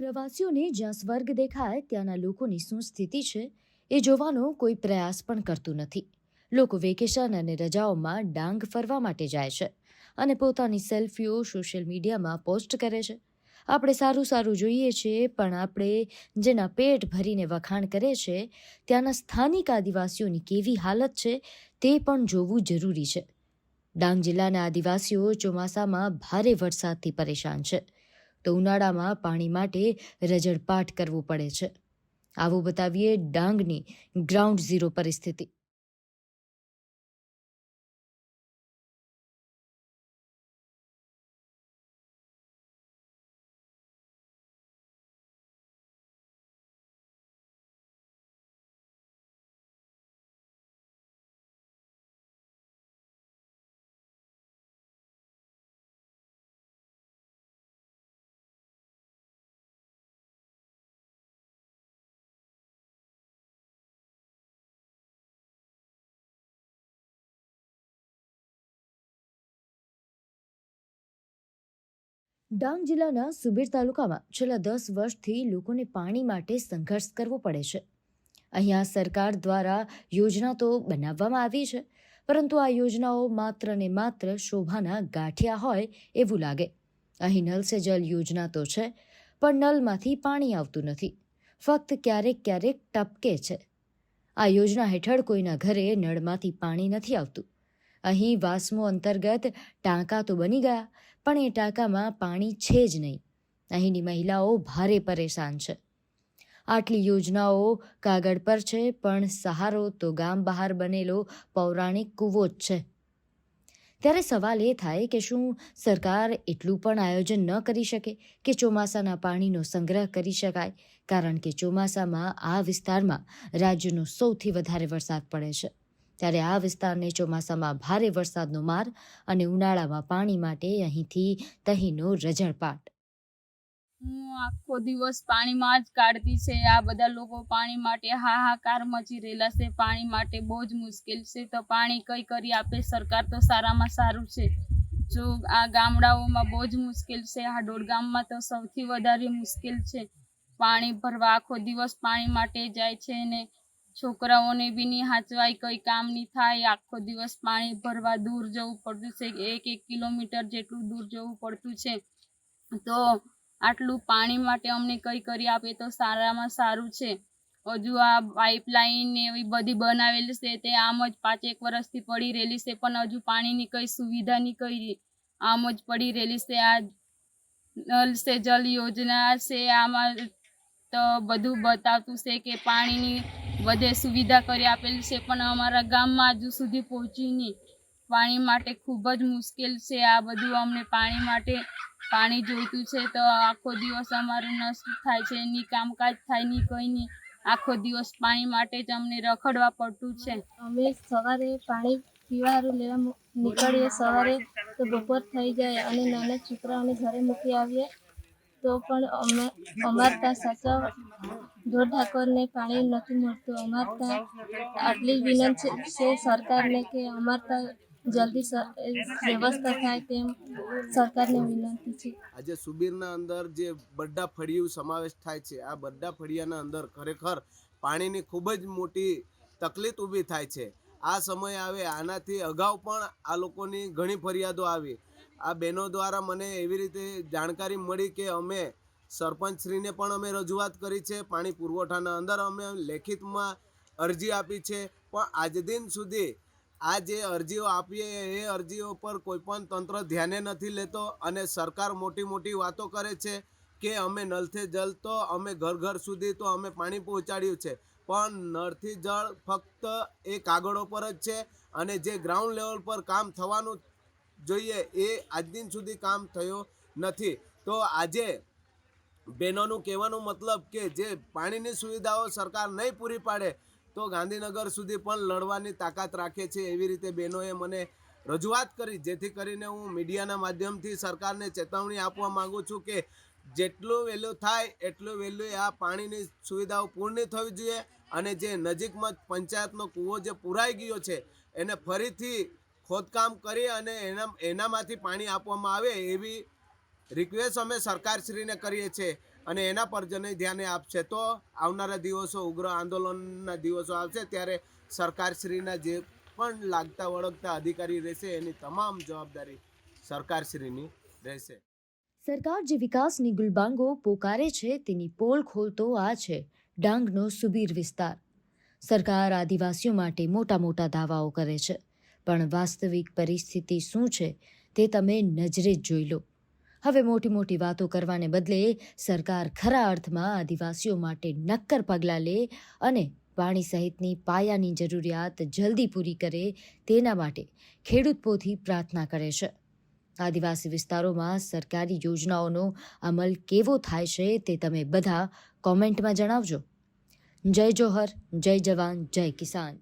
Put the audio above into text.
પ્રવાસીઓને જ્યાં સ્વર્ગ દેખાય, ત્યાંના લોકોની શું સ્થિતિ છે, એ જોવાનો કોઈ પ્રયાસ પણ કરતું નથી. લોકો વેકેશન અને રજાઓમાં ડાંગ ફરવા માટે જાય છે અને પોતાની સેલ્ફીઓ સોશિયલ મીડિયામાં પોસ્ટ કરે છે. આપણે સારું સારું જોઈએ છીએ, પણ આપણે જેના પેટ ભરીને વખાણ કરે છે, ત્યાંના સ્થાનિક આદિવાસીઓની કેવી હાલત છે, તે પણ જોવું જરૂરી છે. ડાંગ જિલ્લાના આદિવાસીઓ ચોમાસામાં ભારે વરસાદથી પરેશાન છે. તો ઉનાળામાં પાણી માટે રજડપાટ કરવું પડે છે. આવું બતાવીએ ડાંગની ગ્રાઉન્ડ ઝીરો પરિસ્થિતિ. ડાંગ જિલ્લાના સુબીર તાલુકામાં છેલ્લા દસ વર્ષથી લોકોને પાણી માટે સંઘર્ષ કરવો પડે છે. અહીંયા સરકાર દ્વારા યોજના તો બનાવવામાં આવી છે, પરંતુ આ યોજનાઓ માત્ર ને માત્ર શોભાના ગાંઠિયા હોય એવું લાગે. અહીં નલ સે જલ યોજના તો છે, પણ નલમાંથી પાણી આવતું નથી. ફક્ત ક્યારેક ક્યારેક ટપકે છે. આ યોજના હેઠળ કોઈના ઘરે નળમાંથી પાણી નથી આવતું. અહીં વાસ્મો અંતર્ગત ટાંકા તો બની ગયા, પણ એ ટાંકામાં પાણી છે જ નહીં. અહીંની મહિલાઓ ભારે પરેશાન છે. આટલી યોજનાઓ કાગળ પર છે, પણ સહારો તો ગામ બહાર બનેલો પૌરાણિક કૂવો જ છે. ત્યારે સવાલ એ થાય કે શું સરકાર એટલું પણ આયોજન ન કરી શકે કે ચોમાસાના પાણીનો સંગ્રહ કરી શકાય, કારણ કે ચોમાસામાં આ વિસ્તારમાં રાજ્યનો સૌથી વધારે વરસાદ પડે છે. ત્યારે આ વિસ્તારને ચોમાસામાં ભારે વરસાદનો માર અને ઉનાળામાં પાણી માટે અહીંથી તહીંનો રજળપાટ હું આખો દિવસ પાણીમાં જ કાઢતી છે. આ બધા લોકો પાણી માટે હાહાકાર મચી રહેલા છે. પાણી માટે બહુ જ મુશ્કેલ છે. તો પાણી કઈ કરી આપે? સરકાર તો સારામાં સારું છે. જો આ ગામડાઓમાં બહુ જ મુશ્કેલ છે. હાડોળ ગામમાં તો સૌથી વધારે મુશ્કેલ છે. પાણી ભરવા આખો દિવસ પાણી માટે જાય છે ને છોકરાઓને બી નહીં હાચવાય, કંઈ કામ નહીં થાય. આખો દિવસ પાણી ભરવા દૂર જવું પડતું છે. એક એક કિલોમીટર જેટલું દૂર જવું પડતું છે. તો આટલું પાણી માટે અમને કંઈ કરી આપે તો સારામાં સારું છે. હજુ આ પાઇપલાઇન ને એવી બધી બનાવેલી છે તે આમ જ પાંચેક વર્ષથી પડી રહેલી છે. પણ હજુ પાણીની કંઈ સુવિધા નહીં કરી. આમ જ પડી રહેલી છે. આ નલ સે જલ યોજના છે. આમાં તો બધું બતાવતું છે કે પાણીની બધે સુવિધા કરી આપેલી છે, પણ અમારા ગામમાં હજુ સુધી પહોંચી નહીં પાણી માટે ખૂબ જ મુશ્કેલ છે. આ બધું અમને પાણી માટે પાણી જોઈતું છે, તો આખો દિવસ અમારું નષ્ટ થાય છે ની કામકાજ થાય નહીં કંઈ નહીં આખો દિવસ પાણી માટે જ અમને રખડવા પડતું છે. અમે સવારે પાણી પીવાનું લેવા નીકળીએ સવારે તો બપોર થઈ જાય અને નાના છોકરાઓને ઘરે મૂકી આવીએ. તો પણ અમે અમારતા સાચા ઢોર ઠાકોરને પાણી નથી મળતું. અમારતા આટલી વિનંતી છે સરકારને કે અમારતા જલ્દી વ્યવસ્થા થાય તેમ સરકારને વિનંતી છે. આજે સુબીરના અંદર જે બડ્ડા ફળિયું સમાવેશ થાય છે, આ બડ્ડા ફળિયાના અંદર ખરેખર પાણીની ખૂબ જ મોટી તકલીફ ઊભી થાય છે. આ સમય આવે, આનાથી અગાઉ પણ આ લોકોની ઘણી ફરિયાદો આવી. આ બહેનો દ્વારા મને એવી રીતે જાણકારી મળી કે અમે સરપંચશ્રીને પણ અમે રજૂઆત કરી છે, પાણી પુરવઠાના અંદર અમે લેખિતમાં અરજી આપી છે. પણ આજ દિન સુધી આ જે અરજીઓ આપીએ એ અરજીઓ પર કોઈપણ તંત્ર ધ્યાને નથી લેતો અને સરકાર મોટી મોટી વાતો કરે છે કે અમે નળથી જલ તો અમે ઘર ઘર સુધી તો અમે પાણી પહોંચાડ્યું છે. પણ નળથી જળ ફક્ત એ કાગળો પર જ છે અને જે ગ્રાઉન્ડ લેવલ પર કામ થવાનું જોઈએ, એ આજ દિન સુધી કામ થયો નથી. તો આજે બહેનોનું કહેવાનું મતલબ કે જે પાણીની સુવિધાઓ સરકાર નહીં પૂરી પાડે, તો ગાંધીનગર સુધી પણ લડવાની તાકાત રાખે છે એવી રીતે બહેનોએ મને રજૂઆત કરી, જેથી કરીને હું મીડિયાના માધ્યમથી સરકારને ચેતવણી આપવા માગું છું કે જેટલું વહેલું થાય, એટલું વહેલું આ પાણીની સુવિધાઓ પૂર્ણ થવી જોઈએ અને જે નજીકમાં જ પંચાયતનો કૂવો જે પુરાઈ ગયો છે, એને ફરીથી ખોદકામ કરી અને એના, એનામાંથી પાણી આપવામાં આવે એવી રિક્વેસ્ટ અમે સરકારશ્રીને કરીએ છીએ અને એના પર જને ધ્યાને આપશે. તો આવનારા દિવસો ઉગ્ર આંદોલનના દિવસો આવશે ત્યારે સરકારશ્રીના જે પણ લાગતા વળગતા અધિકારી રહેશે એની તમામ જવાબદારી સરકારશ્રીની રહેશે. સરકાર જે વિકાસની ગુલબાંગો પોકારે છે તેની પોલ ખોલતો આ છે ડાંગનો સુબીર વિસ્તાર. સરકાર આદિવાસીઓ માટે મોટા મોટા દાવાઓ કરે છે. પણ વાસ્તવિક પરિસ્થિતિ શું છે તે તમે નજરે જ જોઈ લો. હવે મોટી મોટી વાતો કરવાને બદલે સરકાર ખરા અર્થમાં આદિવાસીઓ માટે નક્કર પગલાં લે અને પાણી સહિતની પાયાની જરૂરિયાત જલ્દી પૂરી કરે તેના માટે ખેડૂત પોથી પ્રાર્થના કરે છે. આદિવાસી વિસ્તારોમાં સરકારી યોજનાઓનો અમલ કેવો થાય છે તે તમે બધા કોમેન્ટમાં જણાવજો. જય જોહર, જય જવાન, જય કિસાન.